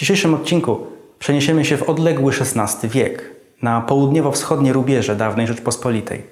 dzisiejszym odcinku przeniesiemy się w odległy XVI wiek, na południowo-wschodnie rubieże dawnej Rzeczpospolitej.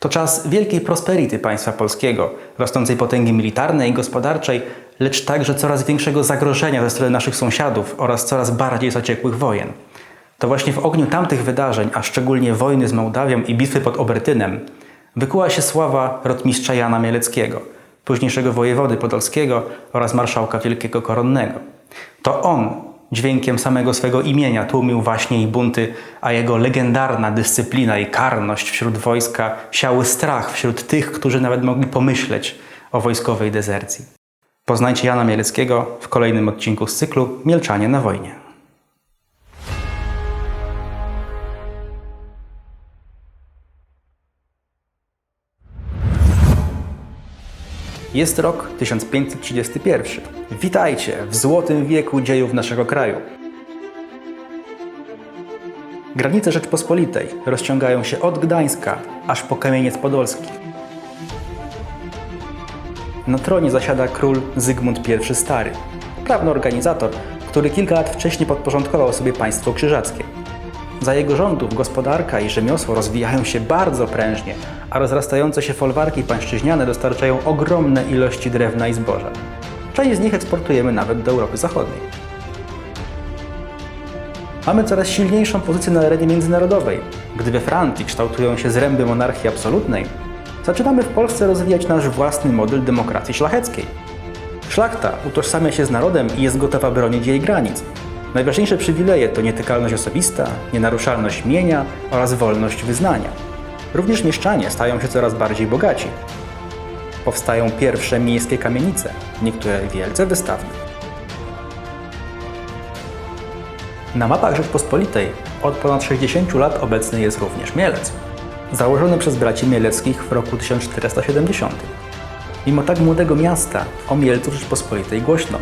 To czas wielkiej prosperity państwa polskiego, rosnącej potęgi militarnej i gospodarczej, lecz także coraz większego zagrożenia ze strony naszych sąsiadów oraz coraz bardziej zaciekłych wojen. To właśnie w ogniu tamtych wydarzeń, a szczególnie wojny z Mołdawią i bitwy pod Obertynem, wykuła się sława rotmistrza Jana Mieleckiego, późniejszego wojewody podolskiego oraz marszałka wielkiego koronnego. To on dźwiękiem samego swego imienia tłumił właśnie i bunty, a jego legendarna dyscyplina i karność wśród wojska siały strach wśród tych, którzy nawet mogli pomyśleć o wojskowej dezercji. Poznajcie Jana Mieleckiego w kolejnym odcinku z cyklu Mielczanie na wojnie. Jest rok 1531. Witajcie w złotym wieku dziejów naszego kraju. Granice Rzeczpospolitej rozciągają się od Gdańska aż po Kamieniec Podolski. Na tronie zasiada król Zygmunt I Stary, prawny organizator, który kilka lat wcześniej podporządkował sobie państwo krzyżackie. Za jego rządów gospodarka i rzemiosło rozwijają się bardzo prężnie, a rozrastające się folwarki pańszczyźniane dostarczają ogromne ilości drewna i zboża. Część z nich eksportujemy nawet do Europy Zachodniej. Mamy coraz silniejszą pozycję na arenie międzynarodowej. Gdy we Francji kształtują się zręby monarchii absolutnej, zaczynamy w Polsce rozwijać nasz własny model demokracji szlacheckiej. Szlachta utożsamia się z narodem i jest gotowa bronić jej granic. Najważniejsze przywileje to nietykalność osobista, nienaruszalność mienia oraz wolność wyznania. Również mieszczanie stają się coraz bardziej bogaci. Powstają pierwsze miejskie kamienice, niektóre wielce wystawne. Na mapach Rzeczpospolitej od ponad 60 lat obecny jest również Mielec, założony przez braci Mieleckich w roku 1470. Mimo tak młodego miasta o Mielcu Rzeczpospolitej głośno,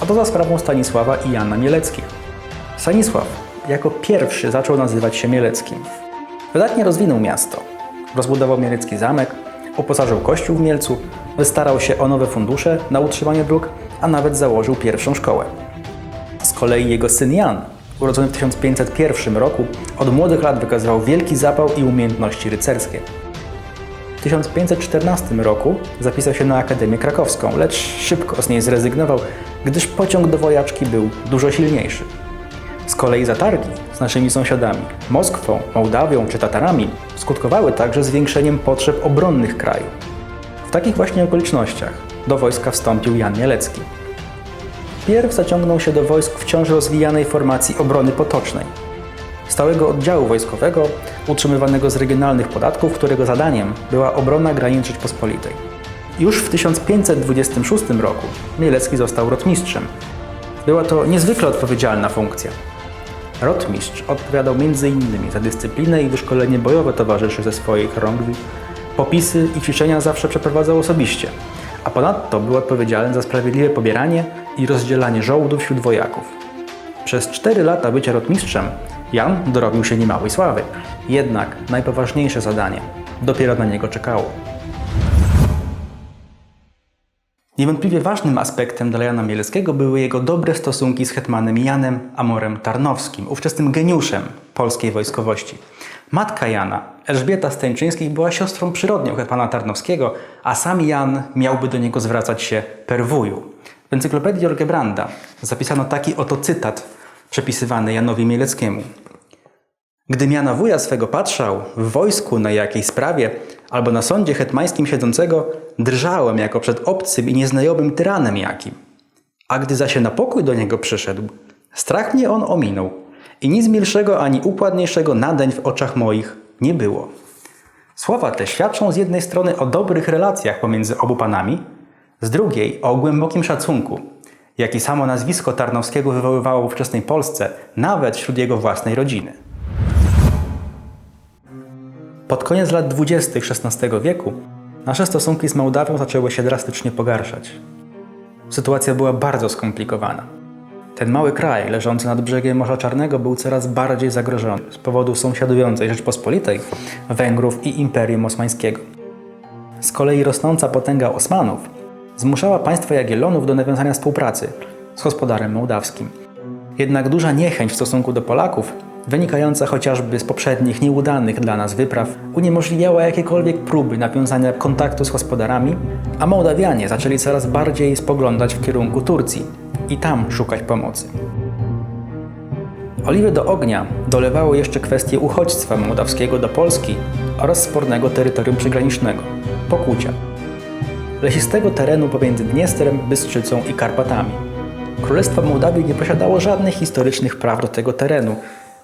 a to za sprawą Stanisława i Jana Mieleckich. Stanisław jako pierwszy zaczął nazywać się Mieleckim. Wydatnie rozwinął miasto. Rozbudował Mielecki zamek, uposażył kościół w Mielcu, wystarał się o nowe fundusze na utrzymanie dróg, a nawet założył pierwszą szkołę. Z kolei jego syn Jan, urodzony w 1501 roku, od młodych lat wykazywał wielki zapał i umiejętności rycerskie. W 1514 roku zapisał się na Akademię Krakowską, lecz szybko z niej zrezygnował, gdyż pociąg do wojaczki był dużo silniejszy. Z kolei zatargi z naszymi sąsiadami, Moskwą, Mołdawią czy Tatarami, skutkowały także zwiększeniem potrzeb obronnych kraju. W takich właśnie okolicznościach do wojska wstąpił Jan Mielecki. Pierw zaciągnął się do wojsk wciąż rozwijanej formacji obrony potocznej, stałego oddziału wojskowego utrzymywanego z regionalnych podatków, którego zadaniem była obrona granic Rzeczpospolitej. Już w 1526 roku Mielecki został rotmistrzem. Była to niezwykle odpowiedzialna funkcja. Rotmistrz odpowiadał m.in. za dyscyplinę i wyszkolenie bojowe towarzyszy ze swojej chorągwi. Popisy i ćwiczenia zawsze przeprowadzał osobiście, a ponadto był odpowiedzialny za sprawiedliwe pobieranie i rozdzielanie żołdów wśród wojaków. Przez cztery lata bycia rotmistrzem Jan dorobił się niemałej sławy. Jednak najpoważniejsze zadanie dopiero na niego czekało. Niewątpliwie ważnym aspektem dla Jana Mieleckiego były jego dobre stosunki z hetmanem Janem Amorem Tarnowskim, ówczesnym geniuszem polskiej wojskowości. Matka Jana, Elżbieta Stańczyńskich, była siostrą przyrodnią hetmana Tarnowskiego, a sam Jan miałby do niego zwracać się per wuju. W encyklopedii Orgebranda zapisano taki oto cytat przepisywany Janowi Mieleckiemu. Gdy miana wuja swego patrzał w wojsku na jakiejś sprawie albo na sądzie hetmańskim siedzącego, drżałem jako przed obcym i nieznajomym tyranem jakim. A gdy zaś na pokój do niego przyszedł, strach mnie on ominął i nic milszego ani układniejszego nadeń w oczach moich nie było. Słowa te świadczą z jednej strony o dobrych relacjach pomiędzy obu panami, z drugiej o głębokim szacunku, jaki samo nazwisko Tarnowskiego wywoływało w ówczesnej Polsce, nawet wśród jego własnej rodziny. Pod koniec lat 20. XVI wieku nasze stosunki z Mołdawią zaczęły się drastycznie pogarszać. Sytuacja była bardzo skomplikowana. Ten mały kraj, leżący nad brzegiem Morza Czarnego, był coraz bardziej zagrożony z powodu sąsiadującej Rzeczpospolitej, Węgrów i Imperium Osmańskiego. Z kolei rosnąca potęga Osmanów zmuszała państwo Jagiellonów do nawiązania współpracy z gospodarem mołdawskim. Jednak duża niechęć w stosunku do Polaków, wynikająca chociażby z poprzednich nieudanych dla nas wypraw, uniemożliwiała jakiekolwiek próby nawiązania kontaktu z gospodarami, a Mołdawianie zaczęli coraz bardziej spoglądać w kierunku Turcji i tam szukać pomocy. Oliwy do ognia dolewało jeszcze kwestie uchodźstwa mołdawskiego do Polski oraz spornego terytorium przygranicznego Pokłucia, lesistego terenu pomiędzy Dniestrem, Bystrzycą i Karpatami. Królestwo Mołdawii nie posiadało żadnych historycznych praw do tego terenu,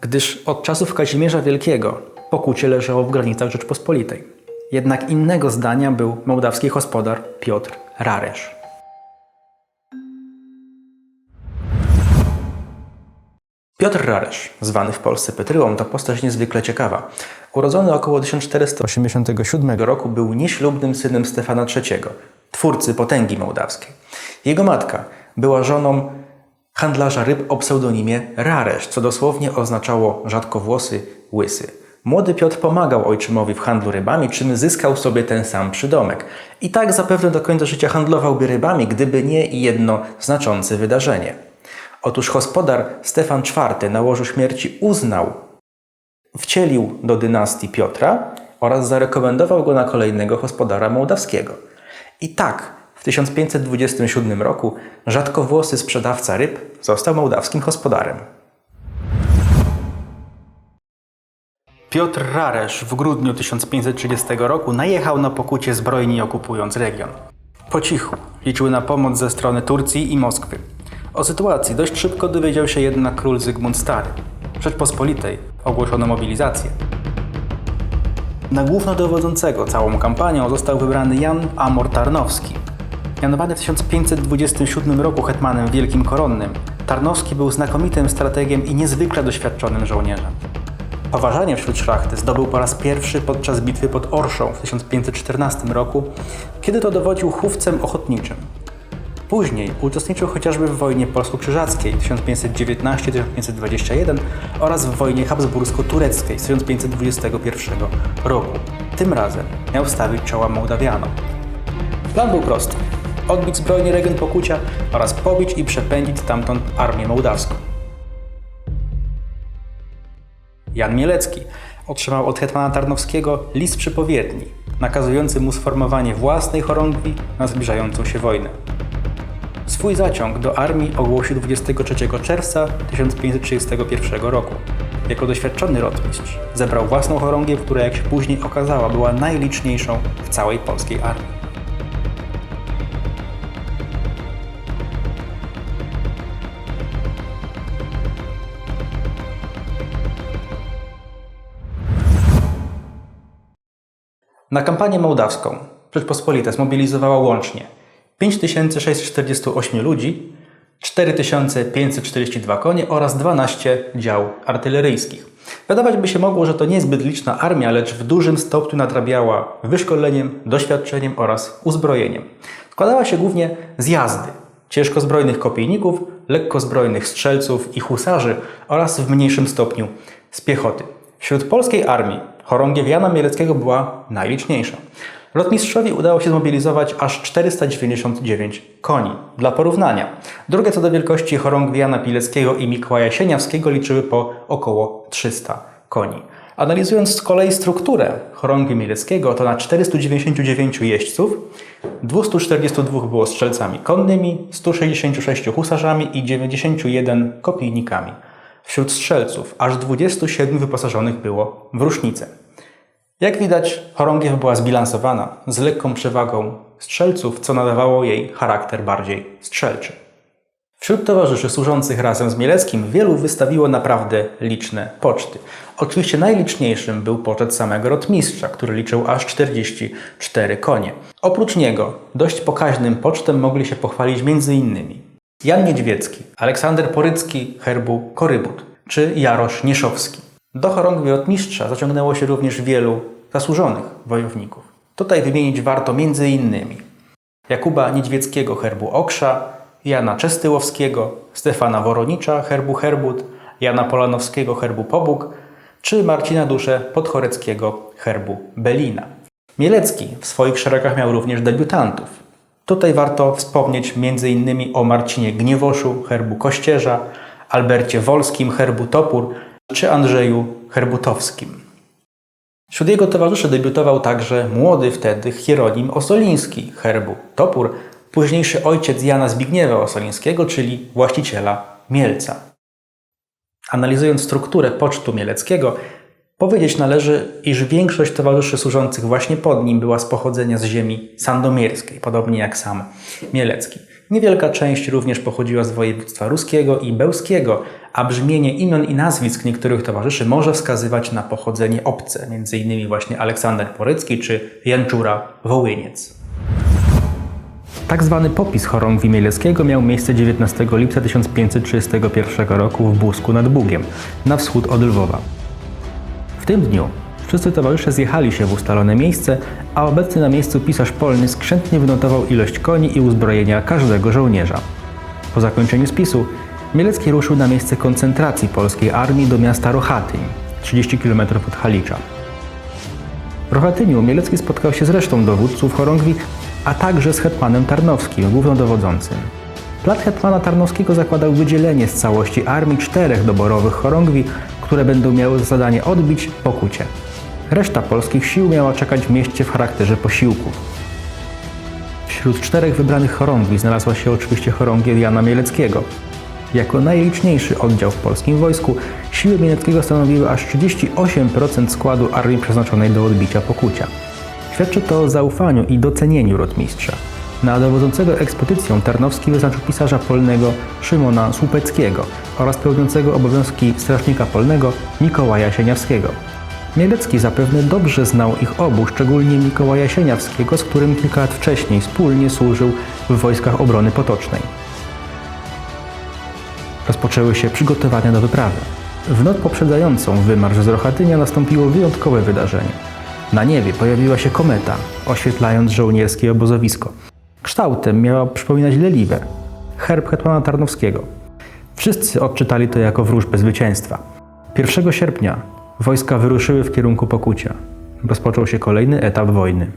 gdyż od czasów Kazimierza Wielkiego Pokłucie leżało w granicach Rzeczpospolitej. Jednak innego zdania był mołdawski gospodar Piotr Raresz. Piotr Raresz, zwany w Polsce Petryłą, to postać niezwykle ciekawa. Urodzony około 1487 roku, był nieślubnym synem Stefana III, twórcy potęgi mołdawskiej. Jego matka była żoną handlarza ryb o pseudonimie Raresz, co dosłownie oznaczało rzadkowłosy, łysy. Młody Piotr pomagał ojczymowi w handlu rybami, czym zyskał sobie ten sam przydomek. I tak zapewne do końca życia handlowałby rybami, gdyby nie jedno znaczące wydarzenie. Otóż gospodar Stefan IV na łożu śmierci uznał, wcielił do dynastii Piotra oraz zarekomendował go na kolejnego gospodara mołdawskiego. I tak w 1527 roku rzadkowłosy sprzedawca ryb został mołdawskim gospodarem. Piotr Raresz w grudniu 1530 roku najechał na pokucie zbrojni okupując region. Po cichu liczył na pomoc ze strony Turcji i Moskwy. O sytuacji dość szybko dowiedział się jednak król Zygmunt Stary. Rzeczpospolitej ogłoszono mobilizację. Na głównodowodzącego całą kampanią został wybrany Jan Amor Tarnowski. Mianowany w 1527 roku hetmanem wielkim koronnym, Tarnowski był znakomitym strategiem i niezwykle doświadczonym żołnierzem. Poważanie wśród szlachty zdobył po raz pierwszy podczas bitwy pod Orszą w 1514 roku, kiedy to dowodził chówcem ochotniczym. Później uczestniczył chociażby w wojnie polsko-krzyżackiej 1519-1521 oraz w wojnie habsbursko-tureckiej z 1521 roku. Tym razem miał stawić czoła Mołdawianom. Plan był prosty. Odbić zbrojny region Pokucia oraz pobić i przepędzić stamtąd armię mołdawską. Jan Mielecki otrzymał od hetmana Tarnowskiego list przypowiedni, nakazujący mu sformowanie własnej chorągwi na zbliżającą się wojnę. Swój zaciąg do armii ogłosił 23 czerwca 1531 roku. Jako doświadczony rotmistrz zebrał własną chorągię, która jak się później okazała była najliczniejszą w całej polskiej armii. Na kampanię mołdawską Rzeczpospolita zmobilizowała łącznie 5648 ludzi, 4542 konie oraz 12 dział artyleryjskich. Wydawać by się mogło, że to niezbyt liczna armia, lecz w dużym stopniu nadrabiała wyszkoleniem, doświadczeniem oraz uzbrojeniem. Składała się głównie z jazdy, ciężkozbrojnych kopijników, lekkozbrojnych strzelców i husarzy oraz w mniejszym stopniu z piechoty. Wśród polskiej armii chorągiew Jana Mieleckiego była najliczniejsza. Lotmistrzowi udało się zmobilizować aż 499 koni. Dla porównania, drugie co do wielkości chorągwi Jana Pileckiego i Mikołaja Sieniawskiego liczyły po około 300 koni. Analizując z kolei strukturę chorągwi Mieleckiego, to na 499 jeźdźców 242 było strzelcami konnymi, 166 husarzami i 91 kopijnikami. Wśród strzelców aż 27 wyposażonych było w rusznicę. Jak widać, chorągiew była zbilansowana, z lekką przewagą strzelców, co nadawało jej charakter bardziej strzelczy. Wśród towarzyszy służących razem z Mieleckim wielu wystawiło naprawdę liczne poczty. Oczywiście najliczniejszym był poczet samego rotmistrza, który liczył aż 44 konie. Oprócz niego dość pokaźnym pocztem mogli się pochwalić m.in. Jan Niedźwiecki, Aleksander Porycki herbu Korybut czy Jarosz Nieszowski. Do chorągwi rotmistrza zaciągnęło się również wielu zasłużonych wojowników. Tutaj wymienić warto m.in. Jakuba Niedźwieckiego herbu Oksza, Jana Czestyłowskiego, Stefana Woronicza herbu Herbut, Jana Polanowskiego herbu Pobóg czy Marcina Duszę Podchoreckiego herbu Belina. Mielecki w swoich szeregach miał również debiutantów. Tutaj warto wspomnieć m.in. o Marcinie Gniewoszu herbu Kościerza, Albercie Wolskim herbu Topór czy Andrzeju Herbutowskim. Wśród jego towarzyszy debiutował także młody wtedy Hieronim Osoliński herbu Topór, późniejszy ojciec Jana Zbigniewa Osolińskiego, czyli właściciela Mielca. Analizując strukturę pocztu mieleckiego, powiedzieć należy, iż większość towarzyszy służących właśnie pod nim była z pochodzenia z ziemi sandomierskiej, podobnie jak sam Mielecki. Niewielka część również pochodziła z województwa ruskiego i bełskiego, a brzmienie imion i nazwisk niektórych towarzyszy może wskazywać na pochodzenie obce, m.in. właśnie Aleksander Porycki czy Janczura Wołyniec. Tak zwany popis chorągwi Mieleckiego miał miejsce 19 lipca 1531 roku w Busku nad Bugiem, na wschód od Lwowa. W tym dniu wszyscy towarzysze zjechali się w ustalone miejsce, a obecny na miejscu pisarz polny skrzętnie wynotował ilość koni i uzbrojenia każdego żołnierza. Po zakończeniu spisu Mielecki ruszył na miejsce koncentracji polskiej armii do miasta Rochatyń, 30 km od Halicza. W Rochatyniu Mielecki spotkał się z resztą dowódców chorągwi, a także z hetmanem Tarnowskim, głównodowodzącym. Plan hetmana Tarnowskiego zakładał wydzielenie z całości armii czterech doborowych chorągwi, które będą miały za zadanie odbić pokucie. Reszta polskich sił miała czekać w mieście w charakterze posiłków. Wśród czterech wybranych chorągwi znalazła się oczywiście chorągiew Jana Mieleckiego. Jako najliczniejszy oddział w polskim wojsku, siły Mieleckiego stanowiły aż 38% składu armii przeznaczonej do odbicia pokucia. Świadczy to o zaufaniu i docenieniu rotmistrza. Na dowodzącego ekspedycją Tarnowski wyznaczył pisarza polnego Szymona Słupeckiego oraz pełniącego obowiązki strażnika polnego Mikołaja Sieniawskiego. Mielecki zapewne dobrze znał ich obu, szczególnie Mikołaja Sieniawskiego, z którym kilka lat wcześniej wspólnie służył w wojskach obrony potocznej. Rozpoczęły się przygotowania do wyprawy. W noc poprzedzającą wymarsz z Rochatynia nastąpiło wyjątkowe wydarzenie. Na niebie pojawiła się kometa, oświetlając żołnierskie obozowisko. Kształtem miała przypominać leliwę, herb hetmana Tarnowskiego. Wszyscy odczytali to jako wróżbę zwycięstwa. 1 sierpnia wojska wyruszyły w kierunku Pokucia. Rozpoczął się kolejny etap wojny.